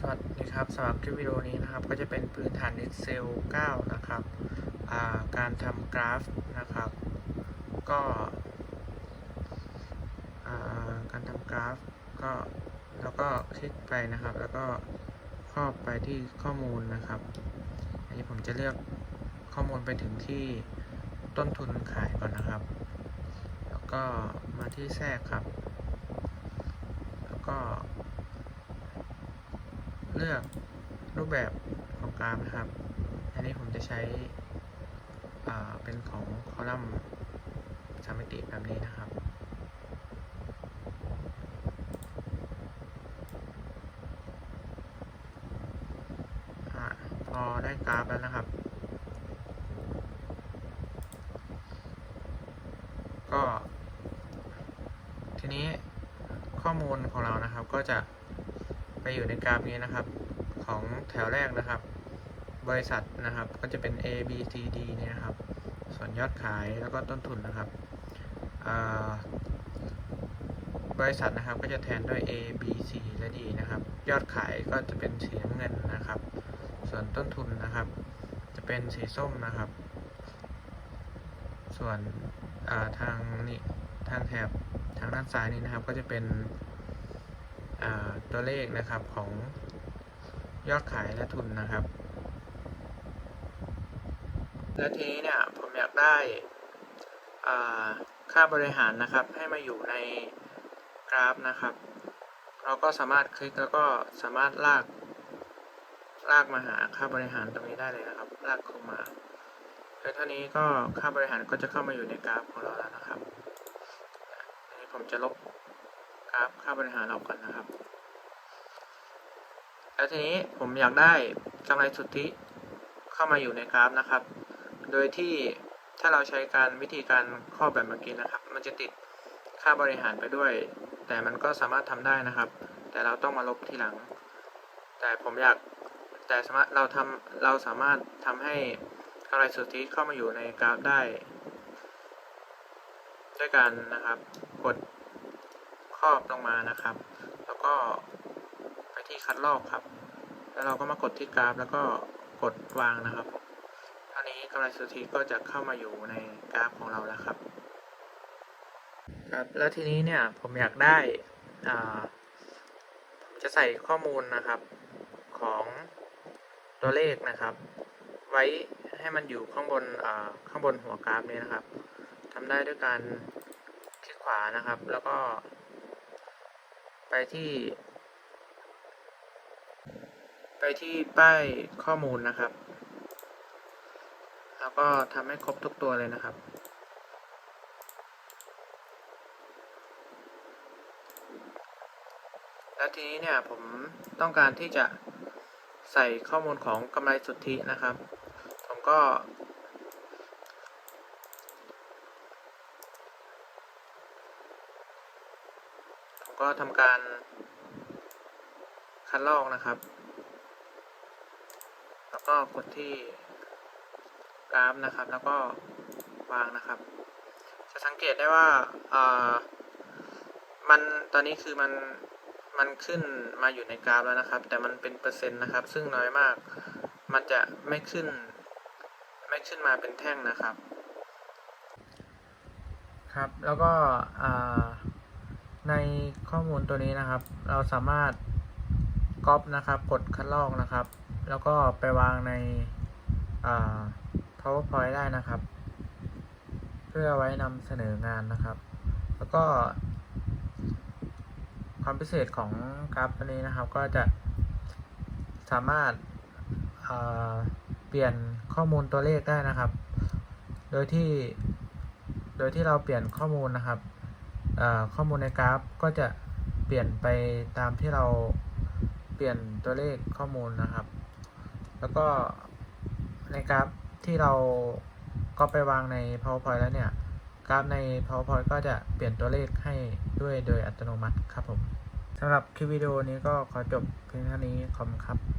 สวัสดีครับสำหรับคลิปวิดีโอนี้นะครับ ก็จะเป็นพื้นฐาน Excel 9 นะครับาการทำกราฟนะครับ ก็าการทำกราฟก็แล้วก็คลิกไปนะครับ แล้วก็ครอบไปที่ข้อมูลนะครับ อันนี้ผมจะเลือกข้อมูลไปถึงที่ต้นทุนขายก่อนนะครับ แล้วก็มาที่แทรกครับ แล้วก็ เลือกรูปแบบของกราฟนะครับ อันนี้ผมจะใช้เป็นของคอลัมน์สามมิติแบบนี้นะครับอพอได้กราฟแล้วนะครับ ก็ ทีนี้ข้อมูลของเรานะครับก็จะ ไปอยู่ในกราฟนี้นะครับ ของแถวแรกนะครับ บริษัทนะครับก็จะเป็น A B C D เนี่ยนะครับ ส่วนยอดขายแล้วก็ต้นทุนนะครับบริษัทนะครับก็จะแทนด้วย A B C และ D นะครับ ยอดขายก็จะเป็นสีน้ำเงินนะครับ ส่วนต้นทุนนะครับ จะเป็นสีส้มนะครับ ส่วนทางนี่ทางแถบทางด้านซ้ายนี่นะครับก็จะเป็น ตัวเลขนะครับของยอดขายและทุนนะครับ และทีนี้เนี่ยผมอยากได้ค่าบริหารนะครับให้มาอยู่ในกราฟนะครับ เราก็สามารถคลิกแล้วก็สามารถลากลากมาหาค่าบริหารตรงนี้ได้เลยนะครับ ลากเข้ามาโดยเท่านี้ก็ค่าบริหารก็จะเข้ามาอยู่ในกราฟของเราแล้วนะครับอันนี้ผมจะลบ กราฟค่าบริหารออกก่อนนะครับ แล้วทีนี้ผมอยากได้กำไรสุทธิเข้ามาอยู่ในกราฟนะครับ โดยที่ถ้าเราใช้การวิธีการครอบแบบเมื่อกี้นะครับ มันจะติดค่าบริหารไปด้วย แต่มันก็สามารถทำได้นะครับ แต่เราต้องมาลบทีหลัง แต่ผมอยากแต่สามารถเราทำเราสามารถทำให้กำไรสุทธิเข้ามาอยู่ในกราฟได้ ด้วยการนะครับ กด ครอบลงมานะครับ แล้วก็ไปที่คัดลอกครับ แล้วเราก็มากดที่กราฟ แล้วก็กดวางนะครับเท่านี้กำไรสุทธิก็จะเข้ามาอยู่ในกราฟของเราแล้วครับครับแล้วทีนี้เนี่ยผมอยากได้อ่าผมจะใส่ข้อมูลนะครับของตัวเลขนะครับ ไว้ให้มันอยู่ข้างบนอ่าข้างบนหัวกราฟนี้นะครับทำได้ด้วยการคลิกขวานะครับ แล้วก็ ที่ ไปที่ป้ายข้อมูลนะครับ แล้วก็ทำให้ครบทุกตัวเลยนะครับแล้วทีนี้เนี่ยผมต้องการที่จะใส่ข้อมูลของกำไรสุทธินะครับ ผมก็ ก็ทำการคัดลอกนะครับ แล้วก็กดที่กราฟนะครับ แล้วก็วางนะครับ จะสังเกตได้ว่าอ่ามันตอนนี้คือมันมันขึ้นมาอยู่ในกราฟแล้วนะครับ แต่มันเป็นเปอร์เซ็นต์นะครับ ซึ่งน้อยมาก มันจะไม่ขึ้น ไม่ขึ้นมาเป็นแท่งนะครับ ครับ แล้วก็อ่า ในข้อมูลตัวนี้นะครับ เราสามารถก๊อปนะครับ กดคัดลอกนะครับ แล้วก็ไปวางในา powerpoint ได้นะครับ เพื่อไว้นำเสนองานนะครับ แล้วก็ ความพิเศษของกราฟตัวนี้นะครับ ก็จะสามารถเอ่อเปลี่ยนข้อมูลตัวเลขได้นะครับ โดยที่ โดยที่เราเปลี่ยนข้อมูลนะครับ ข้อมูลในกราฟก็จะเปลี่ยนไปตามที่เราเปลี่ยนตัวเลขข้อมูลนะครับ แล้วก็ในกราฟที่เราก็ไปวางใน powerpoint แล้วเนี่ยกราฟใน powerpoint ก็จะเปลี่ยนตัวเลขให้ด้วยโดยอัตโนมัติครับผมสำหรับคลิปวิดีโอนี้ก็ขอจบเพียงเท่านี้ขอบคุณครับ